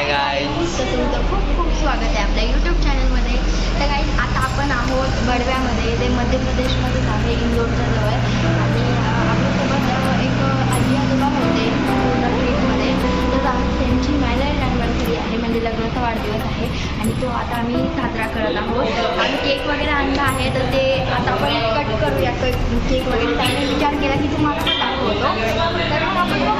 हाय गाय तर तुमचं खूप खूप स्वागत आहे आपल्या यूट्यूब चॅनलमध्ये तर काही आता आपण आहोत बडव्यामध्ये. ते मध्य प्रदेशमध्येच आहे इंदोरच्या जवळ. आणि आपल्यासोबत एक आजी आजोबा होते ट्रीटमध्ये तर त्यांची मॅरेज अॅनिव्हर्सरी आहे म्हणजे लग्नाचा वाढदिवस आहे. आणि तो आता आम्ही साजरा करत आहोत. आम्ही केक वगैरे आणला आहे तर ते आता आपण कट करूया. केक वगैरे. त्याने विचार केला की तुम्हाला पण दाखवतो. तर आपण